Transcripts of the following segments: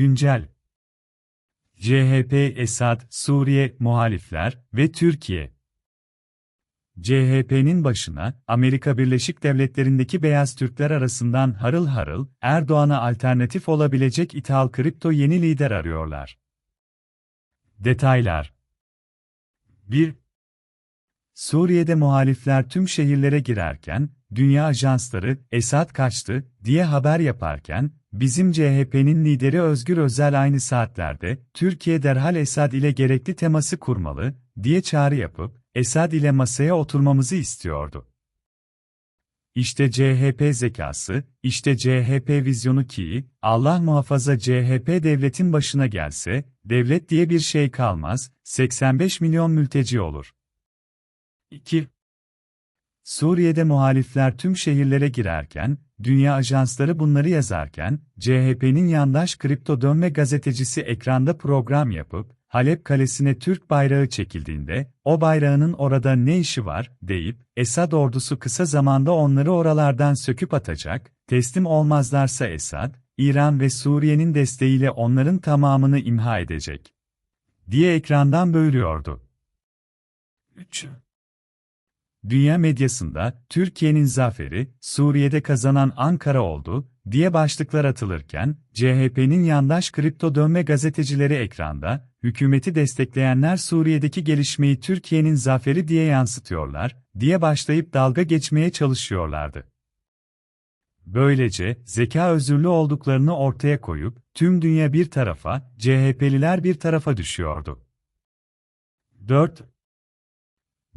Güncel CHP, Esad, Suriye, muhalifler ve Türkiye. CHP'nin başına, Amerika Birleşik Devletleri'ndeki beyaz Türkler arasından harıl harıl, Erdoğan'a alternatif olabilecek ithal kripto yeni lider arıyorlar. Detaylar 1. Suriye'de muhalifler tüm şehirlere girerken, dünya ajansları, Esad kaçtı, diye haber yaparken, bizim CHP'nin lideri Özgür Özel aynı saatlerde, Türkiye derhal Esad ile gerekli teması kurmalı, diye çağrı yapıp, Esad ile masaya oturmamızı istiyordu. İşte CHP zekası, işte CHP vizyonu ki, Allah muhafaza CHP devletin başına gelse, devlet diye bir şey kalmaz, 85 milyon mülteci olur. 2. Suriye'de muhalifler tüm şehirlere girerken, dünya ajansları bunları yazarken, CHP'nin yandaş kripto dönme gazetecisi ekranda program yapıp, Halep kalesine Türk bayrağı çekildiğinde, o bayrağının orada ne işi var, deyip, Esad ordusu kısa zamanda onları oralardan söküp atacak, teslim olmazlarsa Esad, İran ve Suriye'nin desteğiyle onların tamamını imha edecek. diye ekrandan böğürüyordu. 3. Dünya medyasında, Türkiye'nin zaferi, Suriye'de kazanan Ankara oldu, diye başlıklar atılırken, CHP'nin yandaş kripto dönme gazetecileri ekranda, hükümeti destekleyenler Suriye'deki gelişmeyi Türkiye'nin zaferi diye yansıtıyorlar, diye başlayıp dalga geçmeye çalışıyorlardı. Böylece, zeka özürlü olduklarını ortaya koyup, tüm dünya bir tarafa, CHP'liler bir tarafa düşüyordu. 4.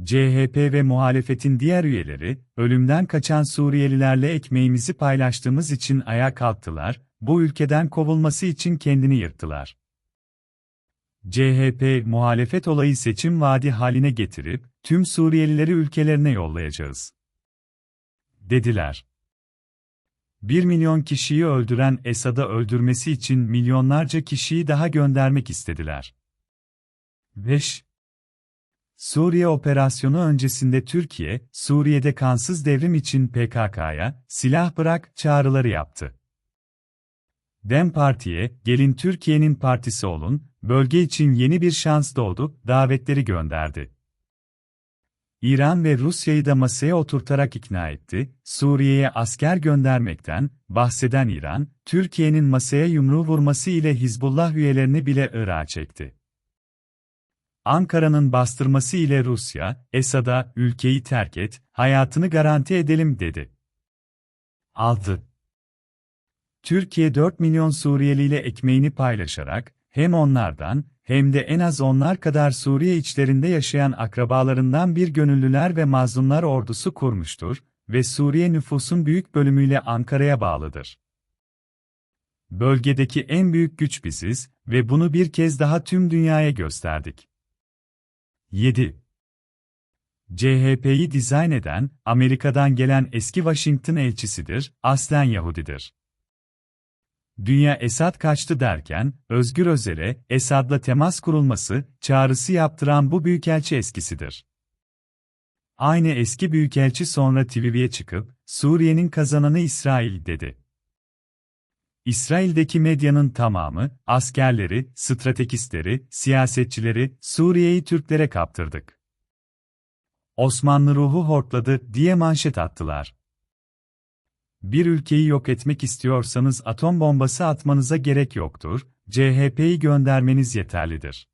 CHP ve muhalefetin diğer üyeleri, ölümden kaçan Suriyelilerle ekmeğimizi paylaştığımız için ayağa kalktılar, bu ülkeden kovulması için kendini yırttılar. CHP, muhalefet olayı seçim vaadi haline getirip, tüm Suriyelileri ülkelerine yollayacağız. Dediler. 1 milyon kişiyi öldüren Esad'a öldürmesi için milyonlarca kişiyi daha göndermek istediler. 5. Suriye operasyonu öncesinde Türkiye, Suriye'de kansız devrim için PKK'ya silah bırak çağrıları yaptı. Dem Parti'ye, gelin Türkiye'nin partisi olun, bölge için yeni bir şans doğdu, davetleri gönderdi. İran ve Rusya'yı da masaya oturtarak ikna etti, Suriye'ye asker göndermekten, bahseden İran, Türkiye'nin masaya yumruğu vurması ile Hizbullah üyelerini bile Irak'a çekti. Ankara'nın bastırması ile Rusya, Esad'a ülkeyi terk et, hayatını garanti edelim dedi. 6. Türkiye 4 milyon Suriyeli ile ekmeğini paylaşarak, hem onlardan, hem de en az onlar kadar Suriye içlerinde yaşayan akrabalarından bir gönüllüler ve mazlumlar ordusu kurmuştur ve Suriye nüfusun büyük bölümüyle Ankara'ya bağlıdır. Bölgedeki en büyük güç biziz ve bunu bir kez daha tüm dünyaya gösterdik. 7. CHP'yi dizayn eden, Amerika'dan gelen eski Washington elçisidir, aslen Yahudidir. Dünya Esad kaçtı derken, Özgür Özel'e, Esad'la temas kurulması, çağrısı yaptıran bu büyükelçi eskisidir. Aynı eski büyükelçi sonra TV'ye çıkıp, Suriye'nin kazananı İsrail dedi. İsrail'deki medyanın tamamı, askerleri, stratejistleri, siyasetçileri, Suriye'yi Türklere kaptırdık. Osmanlı ruhu hortladı diye manşet attılar. Bir ülkeyi yok etmek istiyorsanız atom bombası atmanıza gerek yoktur, CHP'yi göndermeniz yeterlidir.